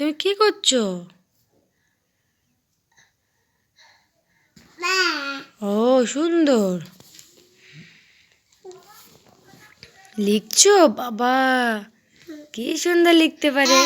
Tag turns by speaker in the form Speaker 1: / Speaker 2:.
Speaker 1: তুমি কি করছ? ও সুন্দর। লিখছো? বাবা কি সুন্দর লিখতে পারে।